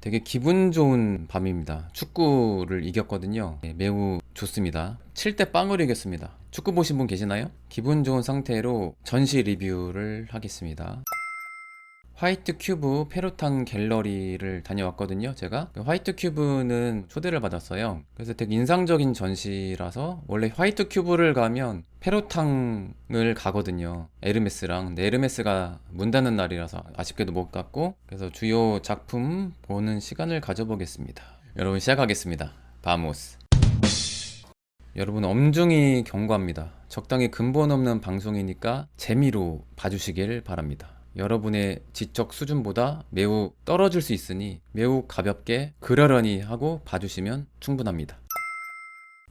되게 기분 좋은 밤입니다. 축구를 이겼거든요. 네, 매우 좋습니다. 7대 빵으로 이겼습니다. 축구 보신 분 계시나요? 기분 좋은 상태로 전시 리뷰를 하겠습니다. 화이트 큐브 페루탕 갤러리를 다녀왔거든요, 제가. 그 화이트 큐브는 초대를 받았어요. 그래서 되게 인상적인 전시라서 원래 화이트 큐브를 가면 페루탕을 가거든요. 에르메스랑. 근데 에르메스가 문 닫는 날이라서 아쉽게도 못 갔고 그래서 주요 작품 보는 시간을 가져보겠습니다. 여러분 시작하겠습니다. 바모스. 여러분 엄중히 경고합니다. 적당히 근본 없는 방송이니까 재미로 봐주시길 바랍니다. 여러분의 지적 수준보다 매우 떨어질 수 있으니 매우 가볍게 그러려니 하고 봐주시면 충분합니다.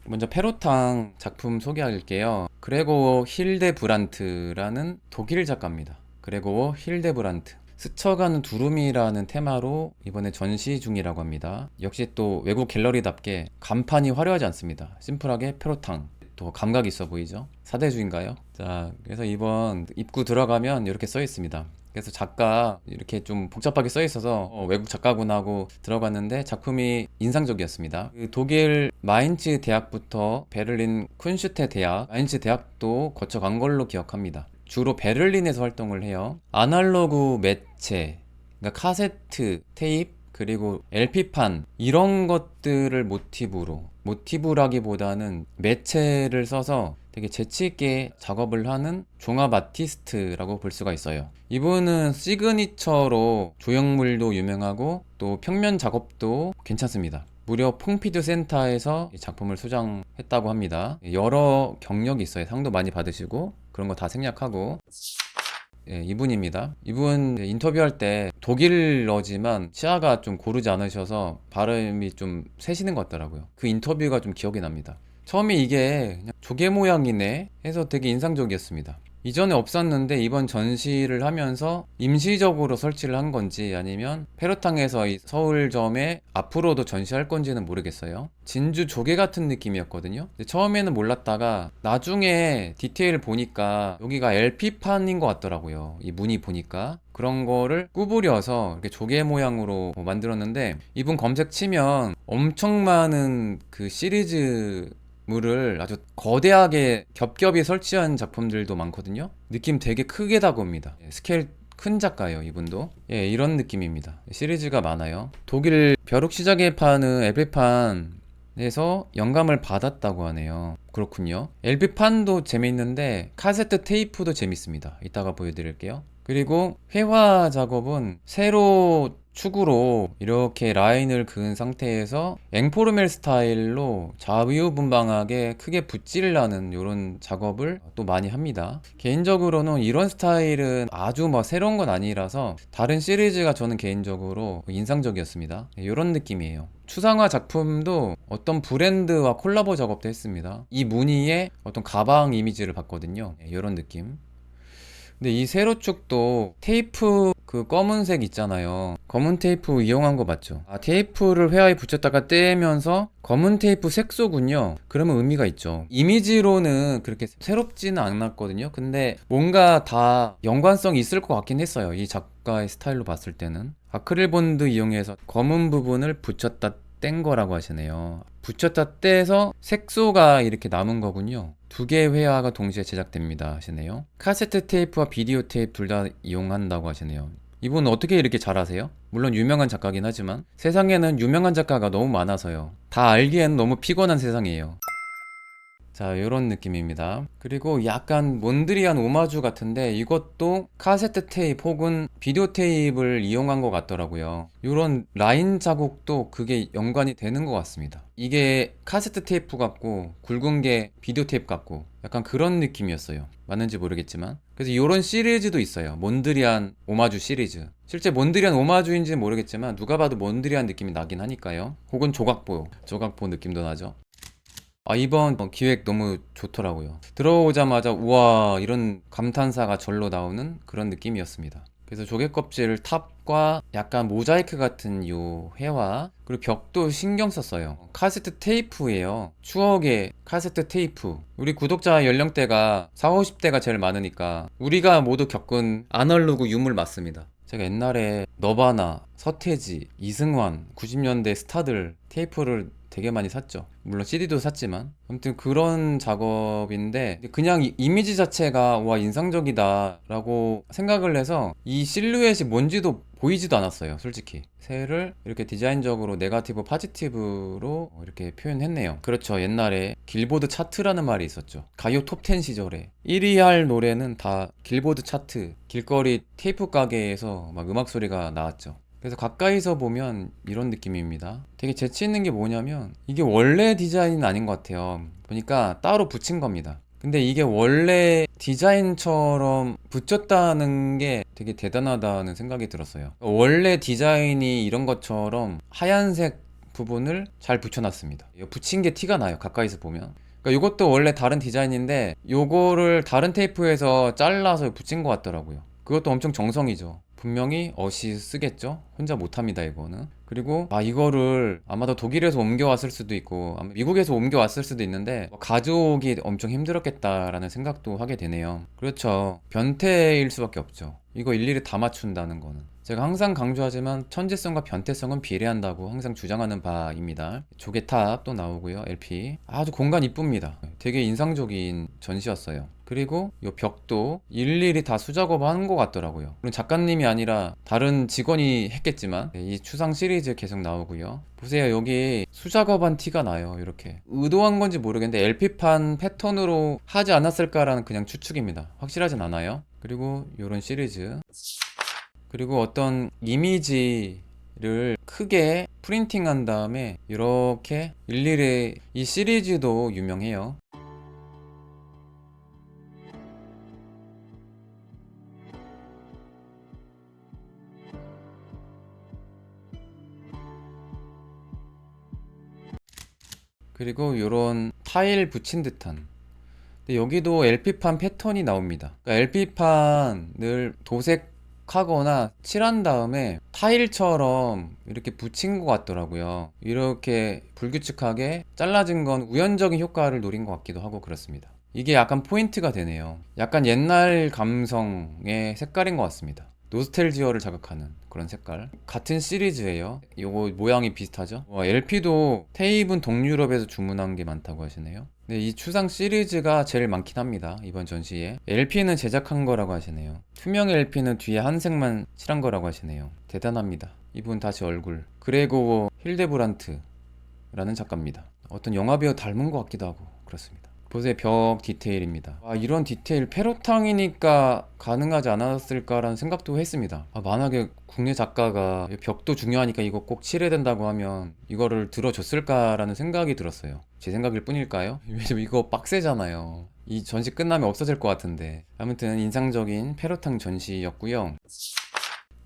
먼저 페로탕 작품 소개할게요. 그레고 힐데 브란트라는 독일 작가입니다. 그레고 힐데 브란트. 스쳐가는 두루미라는 테마로 이번에 전시 중이라고 합니다. 역시 또 외국 갤러리답게 간판이 화려하지 않습니다. 심플하게 페로탕. 또 감각이 있어 보이죠? 사대주인가요? 자, 그래서 이번 입구 들어가면 이렇게 써 있습니다. 그래서 작가 이렇게 좀 복잡하게 써 있어서 어, 외국 작가구나 하고 들어갔는데 작품이 인상적이었습니다. 그 독일 마인츠 대학부터 베를린 쿤슈테 대학, 마인츠 대학도 거쳐간 걸로 기억합니다. 주로 베를린에서 활동을 해요. 아날로그 매체, 그러니까 카세트, 테이프, 그리고 LP판 이런 것들을 모티브로 모티브라기보다는 매체를 써서 되게 재치있게 작업을 하는 종합 아티스트라고 볼 수가 있어요. 이분은 시그니처로 조형물도 유명하고 또 평면 작업도 괜찮습니다. 무려 퐁피드 센터에서 이 작품을 수장했다고 합니다. 여러 경력이 있어요. 상도 많이 받으시고 그런 거 다 생략하고 예, 이분입니다. 이분 인터뷰할 때 독일어지만 시아가 좀 고르지 않으셔서 발음이 좀 세시는 것 같더라고요. 그 인터뷰가 좀 기억이 납니다. 처음에 이게 조개 모양이네 해서 되게 인상적이었습니다. 이전에 없었는데 이번 전시를 하면서 임시적으로 설치를 한 건지 아니면 페로탕에서 이 서울점에 앞으로도 전시할 건지는 모르겠어요. 진주 조개 같은 느낌이었거든요. 처음에는 몰랐다가 나중에 디테일 보니까 여기가 LP판인 것 같더라고요. 이 무늬 보니까. 그런 거를 구부려서 이렇게 조개 모양으로 만들었는데 이분 검색 치면 엄청 많은 그 시리즈 물을 아주 거대하게 겹겹이 설치한 작품들도 많거든요. 느낌 되게 크게 다가옵니다. 예, 스케일 큰 작가예요, 이분도. 예, 이런 느낌입니다. 시리즈가 많아요. 독일 벼룩 시장에 파는 LP판에서 영감을 받았다고 하네요. 그렇군요. LP판도 재밌는데 카세트 테이프도 재밌습니다. 이따가 보여드릴게요. 그리고 회화 작업은 세로 축으로 이렇게 라인을 그은 상태에서 앵포르멜 스타일로 좌우분방하게 크게 붓질나는 이런 작업을 또 많이 합니다. 개인적으로는 이런 스타일은 아주 뭐 새로운 건 아니라서 다른 시리즈가 저는 개인적으로 인상적이었습니다. 이런 느낌이에요. 추상화 작품도 어떤 브랜드와 콜라보 작업도 했습니다. 이 무늬에 어떤 가방 이미지를 봤거든요. 이런 느낌. 근데 이 세로축도 테이프 그 검은색 있잖아요. 검은 테이프 이용한 거 맞죠? 아, 테이프를 회화에 붙였다가 떼면서 검은 테이프 색소군요. 그러면 의미가 있죠. 이미지로는 그렇게 새롭지는 않았거든요. 근데 뭔가 다 연관성이 있을 것 같긴 했어요. 이 작가의 스타일로 봤을 때는. 아크릴 본드 이용해서 검은 부분을 붙였다 뗀 거라고 하시네요. 붙였다 떼서 색소가 이렇게 남은 거군요. 두 개의 회화가 동시에 제작됩니다 하시네요. 카세트 테이프와 비디오 테이프 둘 다 이용한다고 하시네요. 이분은 어떻게 이렇게 잘하세요? 물론 유명한 작가긴 하지만 세상에는 유명한 작가가 너무 많아서요. 다 알기에는 너무 피곤한 세상이에요. 자, 이런 느낌입니다. 그리고 약간 몬드리안 오마주 같은데 이것도 카세트 테이프 혹은 비디오 테이프를 이용한 것 같더라고요. 이런 라인 자국도 그게 연관이 되는 것 같습니다. 이게 카세트 테이프 같고 굵은 게 비디오 테이프 같고 약간 그런 느낌이었어요. 맞는지 모르겠지만. 그래서 이런 시리즈도 있어요. 몬드리안 오마주 시리즈. 실제 몬드리안 오마주인지는 모르겠지만 누가 봐도 몬드리안 느낌이 나긴 하니까요. 혹은 조각보, 조각보 느낌도 나죠. 아, 이번 기획 너무 좋더라고요. 들어오자마자 우와 이런 감탄사가 절로 나오는 그런 느낌이었습니다. 그래서 조개 껍질 탑과 약간 모자이크 같은 요 해와 그리고 벽도 신경 썼어요. 카세트 테이프예요. 추억의 카세트 테이프. 우리 구독자 연령대가 4, 50대가 제일 많으니까 우리가 모두 겪은 아날로그 유물 맞습니다. 제가 옛날에 너바나, 서태지, 이승환, 90년대 스타들 테이프를 되게 많이 샀죠. 물론 CD도 샀지만 아무튼 그런 작업인데 그냥 이- 이미지 자체가 와 인상적이다 라고 생각을 해서 이 실루엣이 뭔지도 보이지도 않았어요. 솔직히 새를 이렇게 디자인적으로 네가티브 파지티브로 이렇게 표현했네요. 그렇죠. 옛날에 길보드 차트라는 말이 있었죠. 가요 톱10 시절에 1위 할 노래는 다 길보드 차트, 길거리 테이프 가게에서 막 음악 소리가 나왔죠. 그래서 가까이서 보면 이런 느낌입니다. 되게 재치 있는 게 뭐냐면 이게 원래 디자인은 아닌 것 같아요. 보니까 따로 붙인 겁니다. 근데 이게 원래 디자인처럼 붙였다는 게 되게 대단하다는 생각이 들었어요. 원래 디자인이 이런 것처럼 하얀색 부분을 잘 붙여놨습니다. 붙인 게 티가 나요. 가까이서 보면. 그러니까 이것도 원래 다른 디자인인데 요거를 다른 테이프에서 잘라서 붙인 것 같더라고요. 그것도 엄청 정성이죠. 분명히 어시 쓰겠죠? 혼자 못합니다, 이거는. 그리고, 아, 이거를 아마도 독일에서 옮겨왔을 수도 있고, 미국에서 옮겨왔을 수도 있는데, 뭐 가져오기 엄청 힘들었겠다라는 생각도 하게 되네요. 그렇죠. 변태일 수밖에 없죠. 이거 일일이 다 맞춘다는 거는. 제가 항상 강조하지만 천재성과 변태성은 비례한다고 항상 주장하는 바입니다. 조개탑 또 나오고요. LP. 아주 공간 이쁩니다. 되게 인상적인 전시였어요. 그리고 이 벽도 일일이 다 수작업 하는 것 같더라고요. 물론 작가님이 아니라 다른 직원이 했겠지만 네, 이 추상 시리즈 계속 나오고요. 보세요. 여기 수작업한 티가 나요. 이렇게. 의도한 건지 모르겠는데 LP판 패턴으로 하지 않았을까라는 그냥 추측입니다. 확실하진 않아요. 그리고 이런 시리즈. 그리고 어떤 이미지 를 크게 프린팅한 다음에 이렇게 일일이 이 시리즈도 유명해요. 그리고 이런 타일 붙인 듯한 여기도 LP판 패턴이 나옵니다. 그러니까 LP판을 도색하거나 칠한 다음에 타일처럼 이렇게 붙인 것 같더라고요. 이렇게 불규칙하게 잘라진 건 우연적인 효과를 노린 것 같기도 하고 그렇습니다. 이게 약간 포인트가 되네요. 약간 옛날 감성의 색깔인 것 같습니다. 노스텔지어를 자극하는 그런 색깔. 같은 시리즈예요. 요거 모양이 비슷하죠? LP도 테이프는 동유럽에서 주문한 게 많다고 하시네요. 네, 이 추상 시리즈가 제일 많긴 합니다. 이번 전시에. LP는 제작한 거라고 하시네요. 투명 LP는 뒤에 한 색만 칠한 거라고 하시네요. 대단합니다. 이분 다시 얼굴. 그레고 힐데브란트 라는 작가입니다. 어떤 영화배우 닮은 것 같기도 하고 그렇습니다. 보세요 벽 디테일입니다. 아, 이런 디테일 페로탕이니까 가능하지 않았을까라는 생각도 했습니다. 아, 만약에 국내 작가가 벽도 중요하니까 이거 꼭 칠해야 된다고 하면 이거를 들어줬을까라는 생각이 들었어요. 제 생각일 뿐일까요? 왜냐면 이거 빡세잖아요. 이 전시 끝나면 없어질 것 같은데. 아무튼 인상적인 페로탕 전시였고요.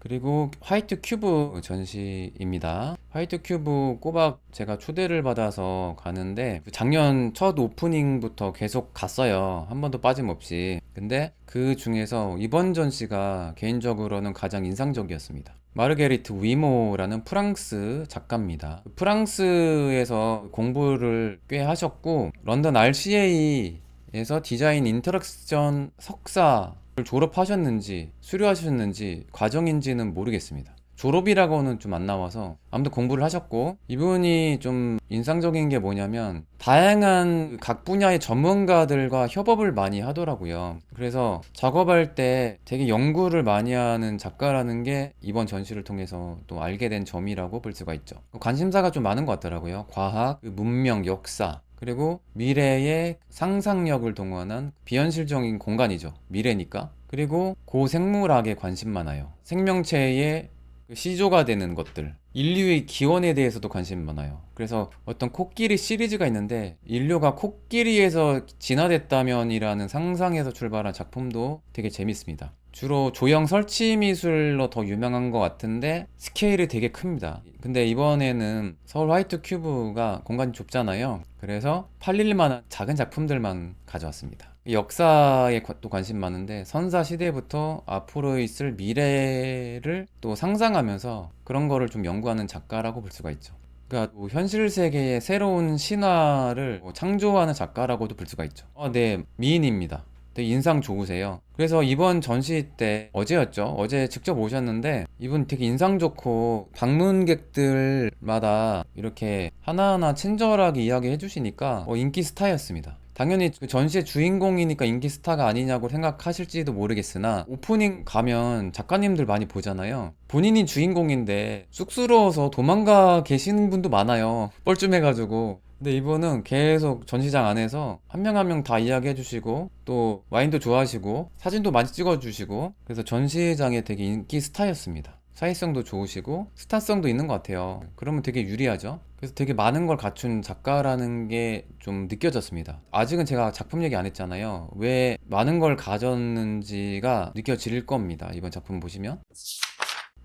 그리고 화이트 큐브 전시입니다. 화이트 큐브 꼬박 제가 초대를 받아서 가는데 작년 첫 오프닝부터 계속 갔어요. 한 번도 빠짐없이. 근데 그 중에서 이번 전시가 개인적으로는 가장 인상적이었습니다. 마르게리트 위모라는 프랑스 작가입니다. 프랑스에서 공부를 꽤 하셨고 런던 RCA에서 디자인 인터랙션 석사 를 졸업하셨는지 수료하셨는지 과정인지는 모르겠습니다. 졸업이라고는 좀 안 나와서 아무튼 공부를 하셨고 이분이 좀 인상적인 게 뭐냐면 다양한 각 분야의 전문가들과 협업을 많이 하더라고요. 그래서 작업할 때 되게 연구를 많이 하는 작가라는 게 이번 전시를 통해서 또 알게 된 점이라고 볼 수가 있죠. 관심사가 좀 많은 것 같더라고요. 과학, 그 문명, 역사, 그리고 미래의 상상력을 동원한 비현실적인 공간이죠. 미래니까. 그리고 고생물학에 관심 많아요. 생명체의 그 시조가 되는 것들. 인류의 기원에 대해서도 관심 많아요. 그래서 어떤 코끼리 시리즈가 있는데 인류가 코끼리에서 진화됐다면이라는 상상에서 출발한 작품도 되게 재밌습니다. 주로 조형 설치 미술로 더 유명한 것 같은데 스케일이 되게 큽니다. 근데 이번에는 서울 화이트 큐브가 공간이 좁잖아요. 그래서 팔릴 만한 작은 작품들만 가져왔습니다. 역사에 과- 또 관심 많은데 선사 시대부터 앞으로 있을 미래를 또 상상하면서 그런 거를 좀 연구하는 작가라고 볼 수가 있죠. 그러니까 뭐 현실 세계의 새로운 신화를 뭐 창조하는 작가라고도 볼 수가 있죠. 어, 네, 미인입니다. 되게 인상 좋으세요. 그래서 이번 전시 때 어제였죠. 어제 직접 오셨는데 이분 되게 인상 좋고 방문객들마다 이렇게 하나하나 친절하게 이야기해 주시니까 어, 인기 스타였습니다. 당연히 그 전시의 주인공이니까 인기 스타가 아니냐고 생각하실지도 모르겠으나 오프닝 가면 작가님들 많이 보잖아요. 본인이 주인공인데 쑥스러워서 도망가 계시는 분도 많아요. 뻘쭘해가지고. 근데 이분은 계속 전시장 안에서 한 명 한 명 다 이야기해 주시고 또 와인도 좋아하시고 사진도 많이 찍어 주시고 그래서 전시장에 되게 인기 스타였습니다. 사회성도 좋으시고 스타성도 있는 것 같아요. 그러면 되게 유리하죠. 그래서 되게 많은 걸 갖춘 작가라는 게 좀 느껴졌습니다. 아직은 제가 작품 얘기 안 했잖아요. 왜 많은 걸 가졌는지가 느껴질 겁니다. 이번 작품 보시면.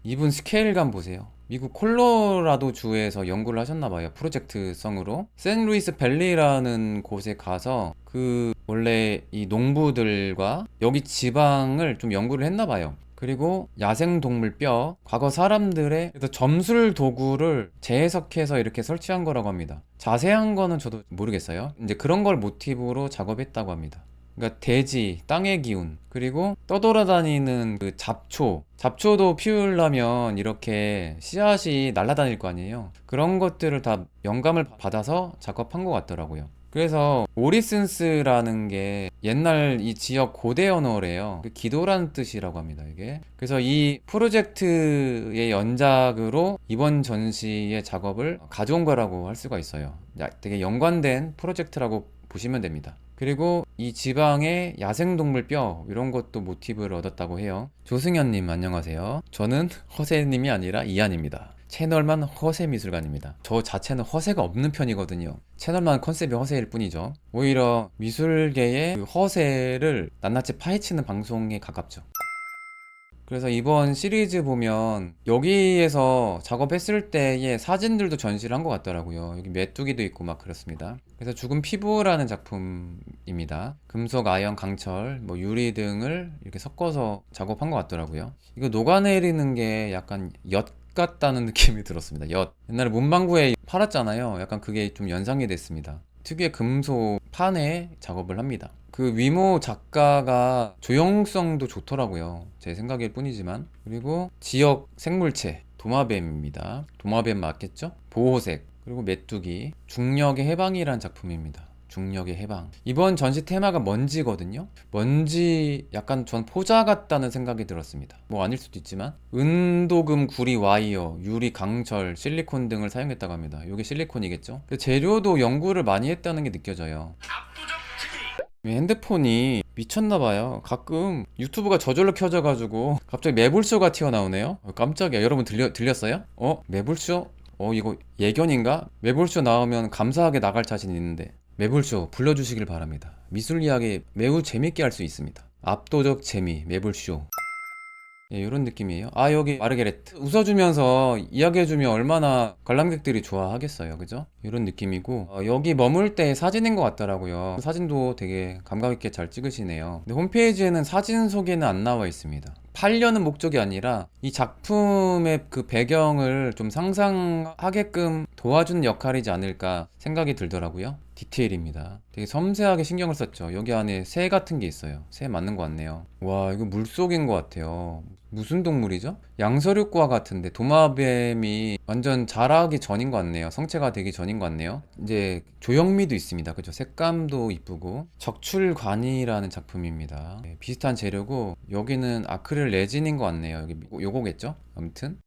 이분 스케일감 보세요. 미국 콜로라도 주에서 연구를 하셨나 봐요. 프로젝트성으로. 샌루이스 밸리라는 곳에 가서 그 원래 이 농부들과 여기 지방을 좀 연구를 했나 봐요. 그리고 야생동물 뼈, 과거 사람들의 점술 도구를 재해석해서 이렇게 설치한 거라고 합니다. 자세한 거는 저도 모르겠어요. 이제 그런 걸 모티브로 작업했다고 합니다. 그러니까 대지, 땅의 기운, 그리고 떠돌아다니는 그 잡초. 잡초도 피우려면 이렇게 씨앗이 날아다닐 거 아니에요. 그런 것들을 다 영감을 받아서 작업한 것 같더라고요. 그래서 오리센스라는 게 옛날 이 지역 고대 언어래요. 그 기도라는 뜻이라고 합니다, 이게. 그래서 이 프로젝트의 연작으로 이번 전시의 작업을 가져온 거라고 할 수가 있어요. 야, 되게 연관된 프로젝트라고 보시면 됩니다. 그리고 이 지방의 야생동물 뼈 이런 것도 모티브를 얻었다고 해요. 조승현님 안녕하세요. 저는 허세님이 아니라 이한입니다. 채널만 허세 미술관입니다. 저 자체는 허세가 없는 편이거든요. 채널만 컨셉이 허세일 뿐이죠. 오히려 미술계의 그 허세를 낱낱이 파헤치는 방송에 가깝죠. 그래서 이번 시리즈 보면 여기에서 작업했을 때의 사진들도 전시를 한 것 같더라고요. 여기 메뚜기도 있고 막 그렇습니다. 그래서 죽은 피부라는 작품입니다. 금속, 아연, 강철, 뭐 유리 등을 이렇게 섞어서 작업한 것 같더라고요. 이거 녹아내리는 게 약간 엿 같다는 느낌이 들었습니다. 엿. 옛날에 문방구에 팔았잖아요. 약간 그게 좀 연상이 됐습니다. 특유의 금속 판에 작업을 합니다. 그 위모 작가가 조형성도 좋더라고요. 제 생각일 뿐이지만. 그리고 지역 생물체, 도마뱀입니다. 도마뱀 맞겠죠? 보호색, 그리고 메뚜기, 중력의 해방이라는 작품입니다. 중력의 해방. 이번 전시 테마가 먼지거든요. 먼지 약간 전 포자 같다는 생각이 들었습니다. 뭐 아닐 수도 있지만 은도금, 구리, 와이어, 유리, 강철, 실리콘 등을 사용했다고 합니다. 이게 실리콘이겠죠? 그 재료도 연구를 많이 했다는 게 느껴져요. 핸드폰이 미쳤나봐요. 가끔 유튜브가 저절로 켜져가지고 갑자기 매불쇼가 튀어나오네요. 어, 깜짝이야. 여러분 들려, 들렸어요? 어? 매불쇼? 어, 이거 예견인가? 매불쇼 나오면 감사하게 나갈 자신 있는데. 매불쇼 불러주시길 바랍니다. 미술 이야기 매우 재밌게 할 수 있습니다. 압도적 재미, 매불쇼. 예, 이런 느낌이에요. 아, 여기 마르게레트. 웃어주면서 이야기해주면 얼마나 관람객들이 좋아하겠어요. 그죠? 이런 느낌이고, 어, 여기 머물 때 사진인 것 같더라고요. 사진도 되게 감각있게 잘 찍으시네요. 근데 홈페이지에는 사진 소개는 안 나와 있습니다. 팔려는 목적이 아니라 이 작품의 그 배경을 좀 상상하게끔 도와주는 역할이지 않을까 생각이 들더라고요. 디테일입니다. 되게 섬세하게 신경을 썼죠. 여기 안에 새 같은 게 있어요. 새 맞는 것 같네요. 와, 이거 물속인 것 같아요. 무슨 동물이죠? 양서류과 같은데 도마뱀이 완전 자라기 전인 것 같네요. 성체가 되기 전인 것 같네요. 이제 조형미도 있습니다. 그죠? 색감도 이쁘고 적출관이라는 작품입니다. 네, 비슷한 재료고 여기는 아크릴 레진인 것 같네요. 여기 요거겠죠? 아무튼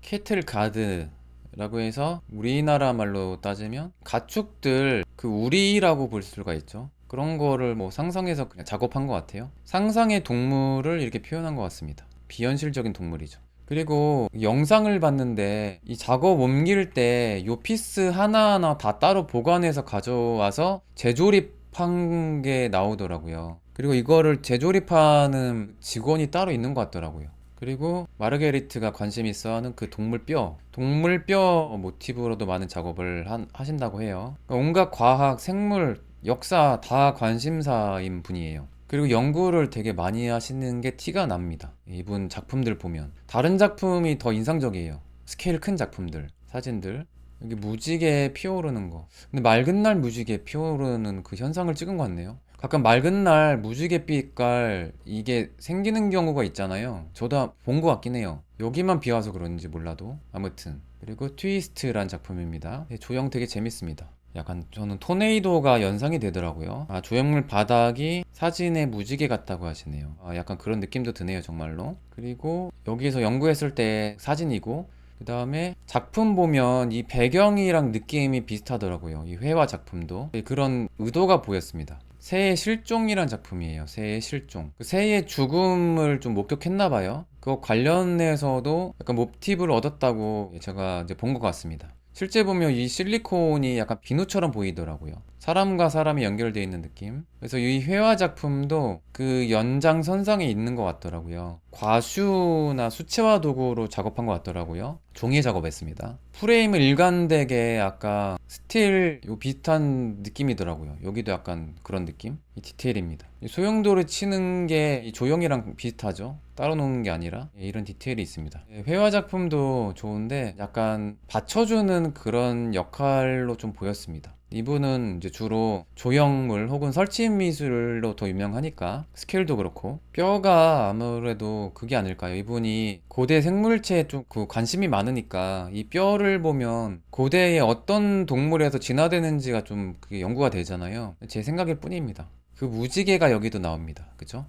캐틀 가드 라고 해서 우리나라 말로 따지면 가축들 그 우리라고 볼 수가 있죠. 그런 거를 뭐 상상해서 그냥 작업한 것 같아요. 상상의 동물을 이렇게 표현한 것 같습니다. 비현실적인 동물이죠. 그리고 영상을 봤는데 이 작업 옮길 때 요 피스 하나하나 다 따로 보관해서 가져와서 재조립한 게 나오더라고요. 그리고 이거를 재조립하는 직원이 따로 있는 것 같더라고요. 그리고 마르게리트가 관심 있어 하는 그 동물 뼈, 동물 뼈 모티브로도 많은 작업을 한- 하신다고 해요. 그러니까 온갖 과학, 생물 역사 다 관심사인 분이에요. 그리고 연구를 되게 많이 하시는 게 티가 납니다. 이분 작품들 보면 다른 작품이 더 인상적이에요. 스케일 큰 작품들, 사진들. 여기 무지개 피어오르는 거. 근데 맑은 날 무지개 피어오르는 그 현상을 찍은 것 같네요. 가끔 맑은 날 무지개 빛깔 이게 생기는 경우가 있잖아요. 저도 본 것 같긴 해요. 여기만 비 와서 그런지 몰라도 아무튼 그리고 트위스트란 작품입니다. 예, 조형 되게 재밌습니다. 약간 저는 토네이도가 연상이 되더라고요. 아, 조형물 바닥이 사진의 무지개 같다고 하시네요. 아, 약간 그런 느낌도 드네요, 정말로. 그리고 여기서 연구했을 때 사진이고, 그 다음에 작품 보면 이 배경이랑 느낌이 비슷하더라고요. 이 회화 작품도. 예, 그런 의도가 보였습니다. 새의 실종이란 작품이에요. 새의 실종. 그 새의 죽음을 좀 목격했나 봐요. 그거 관련해서도 약간 모티브를 얻었다고 제가 이제 본 것 같습니다. 실제 보면 이 실리콘이 약간 비누처럼 보이더라고요. 사람과 사람이 연결되어 있는 느낌. 그래서 이 회화 작품도 그 연장선상에 있는 것 같더라고요. 과슈나 수채화 도구로 작업한 것 같더라고요. 종이 작업했습니다. 프레임을 일관되게 아까 스틸 요 비슷한 느낌이더라고요. 여기도 약간 그런 느낌? 이 디테일입니다. 이 소용도를 치는 게이 조형이랑 비슷하죠. 따로 놓는 게 아니라 예, 이런 디테일이 있습니다. 예, 회화 작품도 좋은데 약간 받쳐주는 그런 역할로 좀 보였습니다. 이분은 이제 주로 조형물 혹은 설치 미술로 더 유명하니까 스케일도 그렇고 뼈가 아무래도 그게 아닐까요? 이분이 고대 생물체에 좀 그 관심이 많으니까 이 뼈를 보면 고대에 어떤 동물에서 진화되는지가 좀 그게 연구가 되잖아요. 제 생각일 뿐입니다. 그 무지개가 여기도 나옵니다. 그죠?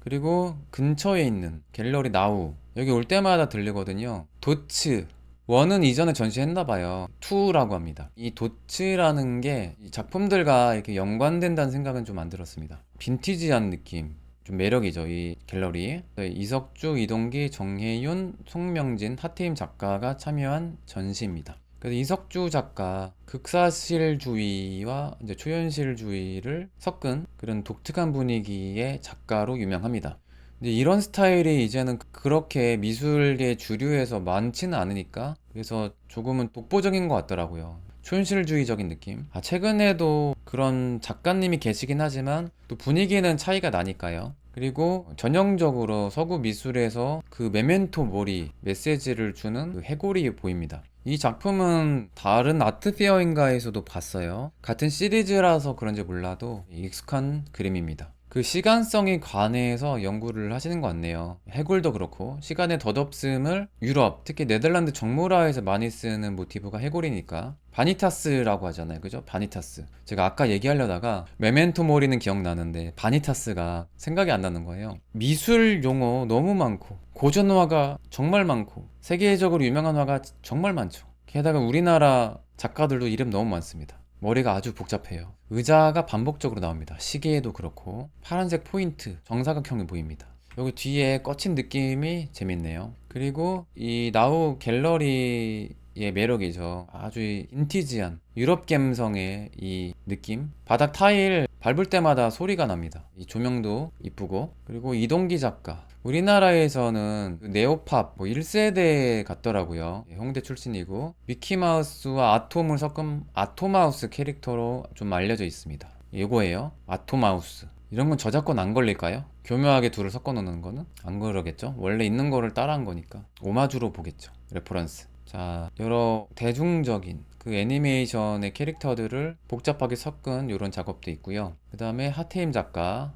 그리고 근처에 있는 갤러리 나우 여기 올 때마다 들리거든요. 도츠 원은 이전에 전시했나 봐요. 2라고 합니다. 이 도츠라는 게 이 작품들과 이렇게 연관된다는 생각은 좀 안 들었습니다. 빈티지한 느낌. 좀 매력이죠, 이 갤러리. 이석주, 이동기, 정혜윤, 송명진, 하태임 작가가 참여한 전시입니다. 그래서 이석주 작가 극사실주의와 이제 초현실주의를 섞은 그런 독특한 분위기의 작가로 유명합니다. 근데 이런 스타일이 이제는 그렇게 미술계 주류에서 많지는 않으니까 그래서 조금은 독보적인 것 같더라고요. 초현실주의적인 느낌. 아, 최근에도 그런 작가님이 계시긴 하지만 또 분위기는 차이가 나니까요. 그리고 전형적으로 서구 미술에서 그 메멘토 모리 메시지를 주는 그 해골이 보입니다. 이 작품은 다른 아트페어인가에서도 봤어요. 같은 시리즈라서 그런지 몰라도 익숙한 그림입니다. 그 시간성에 관해서 연구를 하시는 것 같네요. 해골도 그렇고 시간의 덧없음을 유럽, 특히 네덜란드 정모라에서 많이 쓰는 모티브가 해골이니까 바니타스라고 하잖아요. 그죠? 바니타스. 제가 아까 얘기하려다가 메멘토 모리는 기억나는데 바니타스가 생각이 안 나는 거예요. 미술 용어 너무 많고 고전화가 정말 많고 세계적으로 유명한 화가 정말 많죠. 게다가 우리나라 작가들도 이름 너무 많습니다. 머리가 아주 복잡해요. 의자가 반복적으로 나옵니다. 시계에도 그렇고 파란색 포인트, 정사각형이 보입니다. 여기 뒤에 꺼친 느낌이 재밌네요. 그리고 이 나우 갤러리의 매력이죠. 아주 인티지한 유럽 감성의 이 느낌. 바닥 타일 밟을 때마다 소리가 납니다. 이 조명도 이쁘고 그리고 이동기 작가 우리나라에서는 그 네오팝 뭐 1세대 같더라고요. 예, 홍대 출신이고 미키마우스와 아톰을 섞은 아토마우스 캐릭터로 좀 알려져 있습니다. 이거예요. 아토마우스. 이런 건 저작권 안 걸릴까요? 교묘하게 둘을 섞어 놓는 거는 안 그러겠죠? 원래 있는 거를 따라한 거니까 오마주로 보겠죠. 레퍼런스. 자, 여러 대중적인 그 애니메이션의 캐릭터들을 복잡하게 섞은 이런 작업도 있고요. 그 다음에 하태임 작가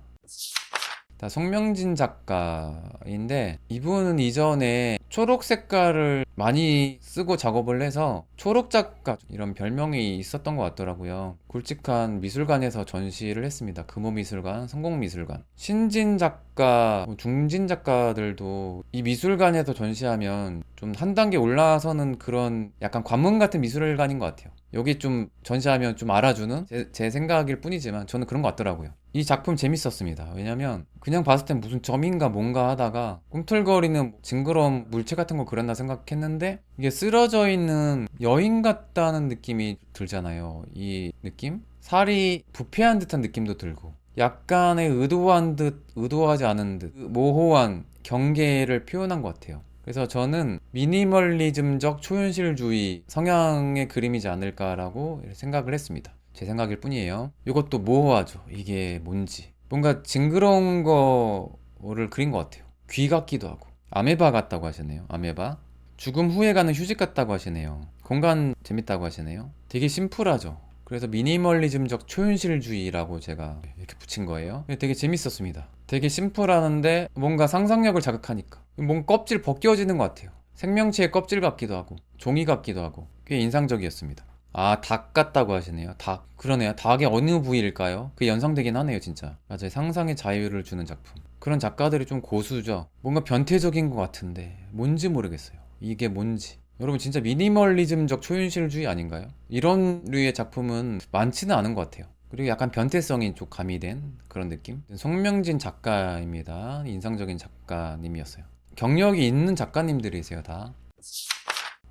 다 송명진 작가인데 이분은 이전에 초록 색깔을 많이 쓰고 작업을 해서 초록 작가 이런 별명이 있었던 것 같더라고요. 굵직한 미술관에서 전시를 했습니다. 금호미술관, 성공미술관. 신진 작가, 뭐 중진 작가들도 이 미술관에서 전시하면 좀 한 단계 올라서는 그런 약간 관문 같은 미술관인 것 같아요. 여기 좀 전시하면 좀 알아주는 제, 제 생각일 뿐이지만 저는 그런 것 같더라고요. 이 작품 재밌었습니다. 왜냐면 그냥 봤을 땐 무슨 점인가 뭔가 하다가 꿈틀거리는 징그러운 물체 같은 거 그렸나 생각했는데 이게 쓰러져 있는 여인 같다는 느낌이 들잖아요. 이 느낌? 살이 부패한 듯한 느낌도 들고 약간의 의도한 듯 의도하지 않은 듯 모호한 경계를 표현한 것 같아요. 그래서 저는 미니멀리즘적 초현실주의 성향의 그림이지 않을까라고 생각을 했습니다. 제 생각일 뿐이에요. 이것도 모호하죠. 이게 뭔지. 뭔가 징그러운 거를 그린 것 같아요. 귀 같기도 하고. 아메바 같다고 하시네요. 아메바. 죽음 후에 가는 휴식 같다고 하시네요. 공간 재밌다고 하시네요. 되게 심플하죠. 그래서 미니멀리즘적 초현실주의라고 제가 이렇게 붙인 거예요. 되게 재밌었습니다. 되게 심플하는데 뭔가 상상력을 자극하니까. 뭔가 껍질 벗겨지는 것 같아요. 생명체의 껍질 같기도 하고, 종이 같기도 하고, 꽤 인상적이었습니다. 아, 닭 같다고 하시네요. 닭. 그러네요. 닭의 어느 부위일까요? 그게 연상되긴 하네요, 진짜. 맞아요. 상상의 자유를 주는 작품. 그런 작가들이 좀 고수죠. 뭔가 변태적인 것 같은데, 뭔지 모르겠어요. 이게 뭔지. 여러분 진짜 미니멀리즘적 초현실주의 아닌가요? 이런 류의 작품은 많지는 않은 것 같아요. 그리고 약간 변태성이 좀 가미된 그런 느낌? 송명진 작가입니다. 인상적인 작가님이었어요. 경력이 있는 작가님들이세요, 다.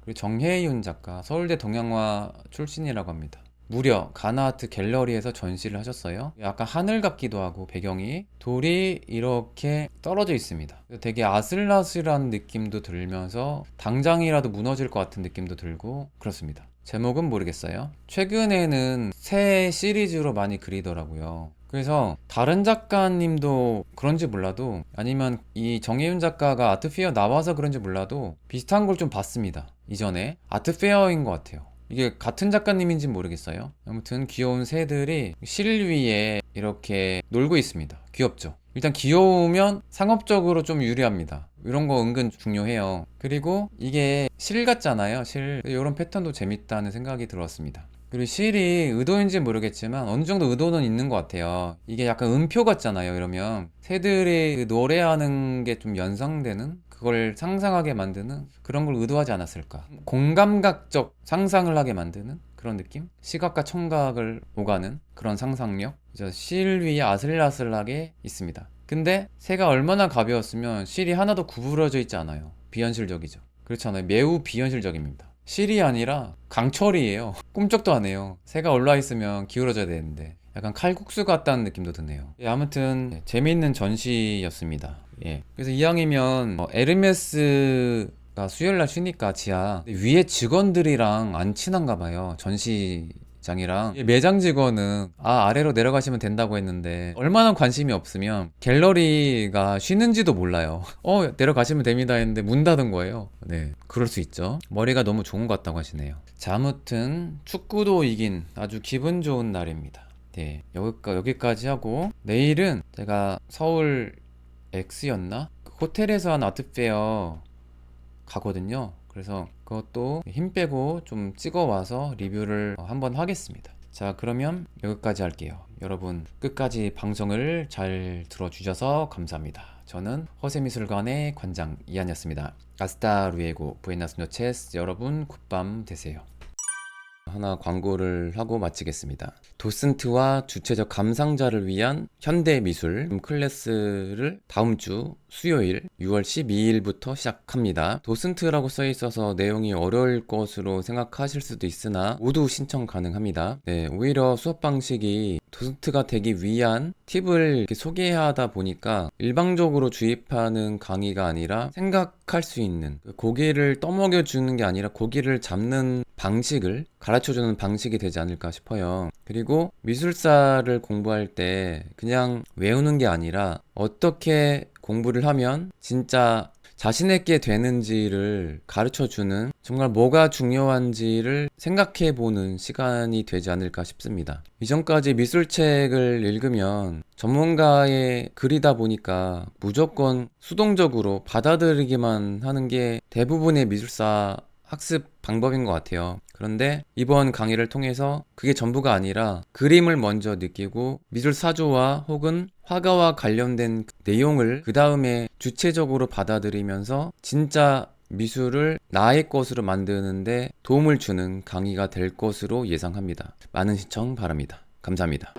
그리고 정혜윤 작가, 서울대 동양화 출신이라고 합니다. 무려 가나아트 갤러리에서 전시를 하셨어요. 약간 하늘 같기도 하고 배경이 돌이 이렇게 떨어져 있습니다. 되게 아슬아슬한 느낌도 들면서 당장이라도 무너질 것 같은 느낌도 들고 그렇습니다. 제목은 모르겠어요. 최근에는 새 시리즈로 많이 그리더라고요. 그래서 다른 작가님도 그런지 몰라도 아니면 이 정혜윤 작가가 아트페어 나와서 그런지 몰라도 비슷한 걸 좀 봤습니다. 이전에 아트페어인 것 같아요. 이게 같은 작가님인지 모르겠어요. 아무튼 귀여운 새들이 실 위에 이렇게 놀고 있습니다. 귀엽죠? 일단 귀여우면 상업적으로 좀 유리합니다. 이런 거 은근 중요해요. 그리고 이게 실 같잖아요. 실. 이런 패턴도 재밌다는 생각이 들었습니다. 그리고 실이 의도인지 모르겠지만 어느 정도 의도는 있는 것 같아요. 이게 약간 음표 같잖아요. 이러면 새들이 그 노래하는 게 좀 연상되는 그걸 상상하게 만드는 그런 걸 의도하지 않았을까. 공감각적 상상을 하게 만드는 그런 느낌? 시각과 청각을 오가는 그런 상상력? 실 위에 아슬아슬하게 있습니다. 근데 새가 얼마나 가벼웠으면 실이 하나도 구부러져 있지 않아요. 비현실적이죠. 그렇잖아요. 매우 비현실적입니다. 실이 아니라 강철이에요. 꿈쩍도 안 해요. 새가 올라 있으면 기울어져야 되는데 약간 칼국수 같다는 느낌도 드네요. 예, 아무튼 예, 재미있는 전시였습니다. 예. 그래서 이왕이면 어, 에르메스가 수요일 날 쉬니까 지하 위에 직원들이랑 안 친한가 봐요. 전시 장이랑 예, 매장 직원은 아 아래로 내려가시면 된다고 했는데 얼마나 관심이 없으면 갤러리가 쉬는지도 몰라요. 어 내려가시면 됩니다 했는데 문 닫은 거예요. 네 그럴 수 있죠. 머리가 너무 좋은 것 같다고 하시네요. 자 아무튼 축구도 이긴 아주 기분 좋은 날입니다. 네 여기까, 여기까지 하고 내일은 제가 서울 X였나? 그 호텔에서 한 아트페어 가거든요. 그래서 그것도 힘 빼고 좀 찍어 와서 리뷰를 어, 한번 하겠습니다. 자, 그러면 여기까지 할게요. 여러분 끝까지 방송을 잘 들어주셔서 감사합니다. 저는 허세미술관의 관장 이한이었습니다. 아스타 루에고 부에나스 노체스 여러분 굿밤 되세요. 하나 광고를 하고 마치겠습니다. 도슨트와 주체적 감상자를 위한 현대 미술 클래스를 다음 주 수요일 6월 12일부터 시작합니다. 도슨트라고 써 있어서 내용이 어려울 것으로 생각하실 수도 있으나 모두 신청 가능합니다. 네, 오히려 수업 방식이 도슨트가 되기 위한 팁을 소개하다 보니까 일방적으로 주입하는 강의가 아니라 생각할 수 있는 그 고기를 떠먹여 주는 게 아니라 고기를 잡는 방식을 가르쳐 주는 방식이 되지 않을까 싶어요. 그리고 미술사를 공부할 때 그냥 외우는 게 아니라 어떻게 공부를 하면 진짜 자신있게 되는지를 가르쳐 주는 정말 뭐가 중요한지를 생각해 보는 시간이 되지 않을까 싶습니다. 이전까지 미술책을 읽으면 전문가의 글이다 보니까 무조건 수동적으로 받아들이기만 하는 게 대부분의 미술사 학습 방법인 것 같아요. 그런데 이번 강의를 통해서 그게 전부가 아니라 그림을 먼저 느끼고 미술 사조와 혹은 화가와 관련된 내용을 그 다음에 주체적으로 받아들이면서 진짜 미술을 나의 것으로 만드는데 도움을 주는 강의가 될 것으로 예상합니다. 많은 시청 바랍니다. 감사합니다.